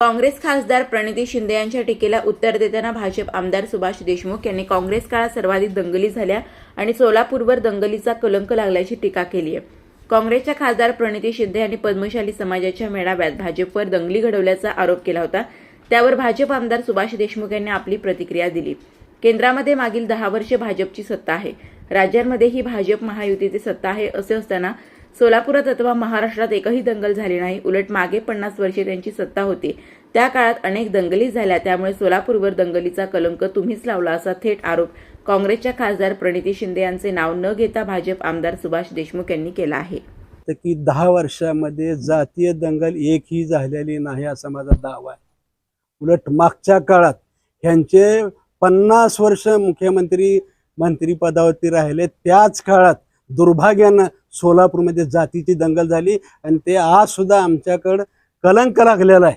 काँग्रेस खासदार प्रणिती शिंदे यांच्या टीकेला उत्तर देताना भाजप आमदार सुभाष देशमुख यांनी काँग्रेस काळात सर्वाधिक दंगली झाल्या आणि सोलापूरवर दंगलीचा कलंक लागल्याची टीका केली आहे. काँग्रेसच्या खासदार प्रणिती शिंदे यांनी पद्मशाली समाजाच्या मेळाव्यात भाजपवर दंगली घडवल्याचा आरोप केला होता. त्यावर भाजप आमदार सुभाष देशमुख यांनी आपली प्रतिक्रिया दिली. केंद्रामध्ये मागील दहा वर्षे भाजपची सत्ता आहे. राज्यांमध्येही भाजप महायुतीची सत्ता आहे असे असताना सोलापुरात अथवा महाराष्ट्रात एकही दंगल झाली नाही. उलट मागे पन्नास वर्षे त्यांची सत्ता होती. त्या काळात अनेक दंगली झाल्या. त्यामुळे सोलापूरवर दंगलीचा कलंक तुम्हीच लावला असा थेट आरोप काँग्रेसच्या खासदार प्रणिती शिंदे यांचे नाव न घेता भाजप आमदार सुभाष देशमुख यांनी केला आहे. तर की दहा वर्षामध्ये जातीय दंगल एकही झालेली नाही असा माझा दावा आहे. उलट मागच्या काळात ह्यांचे पन्नास वर्ष मुख्यमंत्री मंत्रिपदावरती राहिले त्याच काळात दुर्भाग्यानं सोलापूरमध्ये जातीची दंगल झाली आणि ते आज सुद्धा आमच्याकडं कलंक लागलेला आहे.